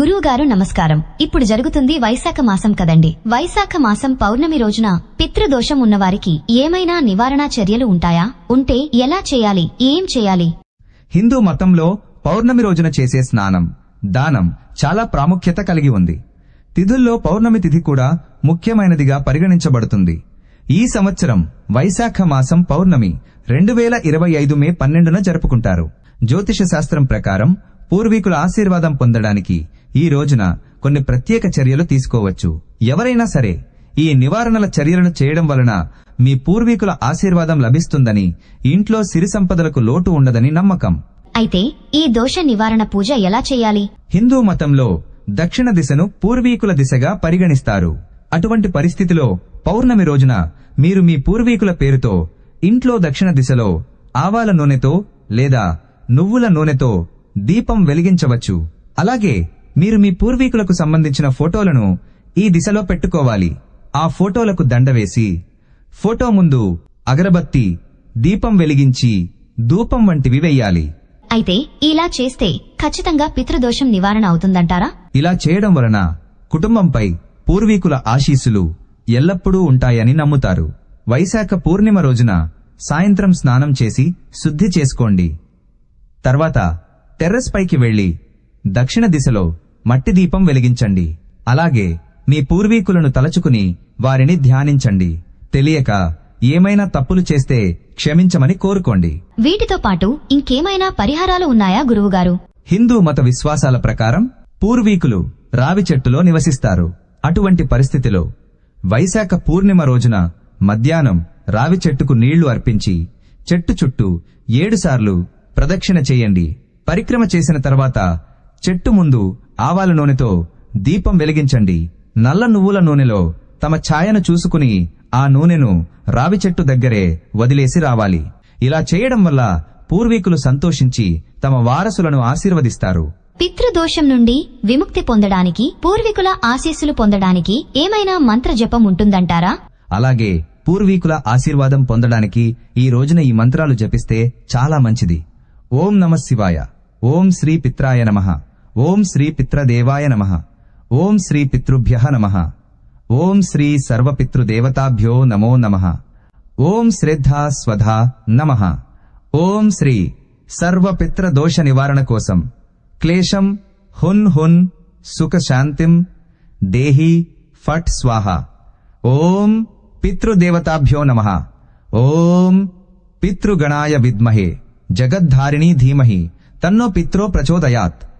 గురువుగారు నమస్కారం. ఇప్పుడు జరుగుతుంది వైశాఖ మాసం కదండి. వైశాఖ మాసం పౌర్ణమి రోజున పితృదోషం ఉన్నవారికి ఏమైనా నివారణ చర్యలు ఉంటాయా? ఉంటే ఎలా చేయాలి? ఏం చేయాలి? హిందూ మతంలో పౌర్ణమి రోజున చేసే స్నానం దానం చాలా ప్రాముఖ్యత కలిగి ఉంది. తిథుల్లో పౌర్ణమి తిథి కూడా ముఖ్యమైనదిగా పరిగణించబడుతుంది. ఈ సంవత్సరం వైశాఖ మాసం పౌర్ణమి రెండు వేల ఇరవై ఐదు మే పన్నెండున జరుపుకుంటారు. జ్యోతిష శాస్త్రం ప్రకారం పూర్వీకుల ఆశీర్వాదం పొందడానికి ఈ రోజున కొన్ని ప్రత్యేక చర్యలు తీసుకోవచ్చు. ఎవరైనా సరే ఈ నివారణల చర్యలను చేయడం వలన మీ పూర్వీకుల ఆశీర్వాదం లభిస్తుందని ఇంట్లో సిరి సంపదలకు లోటు ఉండదని నమ్మకం. అయితే ఈ దోష నివారణ పూజ ఎలా చేయాలి? హిందూ మతంలో దక్షిణ దిశను పూర్వీకుల దిశగా పరిగణిస్తారు. అటువంటి పరిస్థితిలో పౌర్ణమి రోజున మీరు మీ పూర్వీకుల పేరుతో ఇంట్లో దక్షిణ దిశలో ఆవాల నూనెతో లేదా నువ్వుల నూనెతో దీపం వెలిగించవచ్చు. అలాగే మీరు మీ పూర్వీకులకు సంబంధించిన ఫోటోలను ఈ దిశలో పెట్టుకోవాలి. ఆ ఫోటోలకు దండ వేసి ఫోటో ముందు అగరబత్తి దీపం వెలిగించి ధూపం వంటివి వెయ్యాలి. అయితే ఇలా చేస్తే ఖచ్చితంగా పితృదోషం నివారణ అవుతుందంటారా? ఇలా చేయడం వలన కుటుంబంపై పూర్వీకుల ఆశీస్సులు ఎల్లప్పుడూ ఉంటాయని నమ్ముతారు. వైశాఖ పూర్ణిమ రోజున సాయంత్రం స్నానం చేసి శుద్ధి చేసుకోండి. తర్వాత టెర్రస్ పైకి వెళ్ళి దక్షిణ దిశలో మట్టి దీపం వెలిగించండి. అలాగే మీ పూర్వీకులను తలచుకుని వారిని ధ్యానించండి. తెలియక ఏమైనా తప్పులు చేస్తే క్షమించమని కోరుకోండి. వీటితో పాటు ఇంకేమైనా పరిహారాలు ఉన్నాయా గురువుగారు? హిందూ మత విశ్వాసాల ప్రకారం పూర్వీకులు రావి చెట్టులో నివసిస్తారు. అటువంటి పరిస్థితిలో వైశాఖ పూర్ణిమ రోజున మధ్యాహ్నం రావి చెట్టుకు నీళ్ళు అర్పించి చెట్టు చుట్టూ ఏడుసార్లు ప్రదక్షిణ చేయండి. పరిక్రమ చేసిన తర్వాత చెట్టు ముందు ఆవాల నూనెతో దీపం వెలిగించండి. నల్ల నువ్వుల నూనెలో తమ ఛాయను చూసుకుని ఆ నూనెను రావి చెట్టు దగ్గరే వదిలేసి రావాలి. ఇలా చేయడం వల్ల పూర్వీకులు సంతోషించి తమ వారసులను ఆశీర్వదిస్తారు. పితృదోషం నుండి విముక్తి పొందడానికి పూర్వీకుల ఆశీస్సులు పొందడానికి ఏమైనా మంత్ర జపం ఉంటుందంటారా? అలాగే పూర్వీకుల ఆశీర్వాదం పొందడానికి ఈ రోజున ఈ మంత్రాలు జపిస్తే చాలా మంచిది. ఓం నమ శివాయ. ఓం శ్రీ పిత్రాయ నమ. ఓం శ్రీ పిత్రదేవాయ నమ. ఓం శ్రీ పితృభ్య నమ. ఓం శ్రీ సర్వపితృదేవతాభ్యో నమో నమ. ఓం శ్రద్ధా స్వధా నమ. ఓం శ్రీ సర్వపిత్రదోష నివారణ కోసం క్లేశం హున్ హున్ సుఖ శాంతిం దేహి ఫట్ స్వాహ. ఓం పితృదేవతాభ్యో నమ. ఓం పితృగణాయ విద్మహే. జగద్ధారిణీ ధీమహి. తన్నో పిత్రో ప్రచోదయాత్.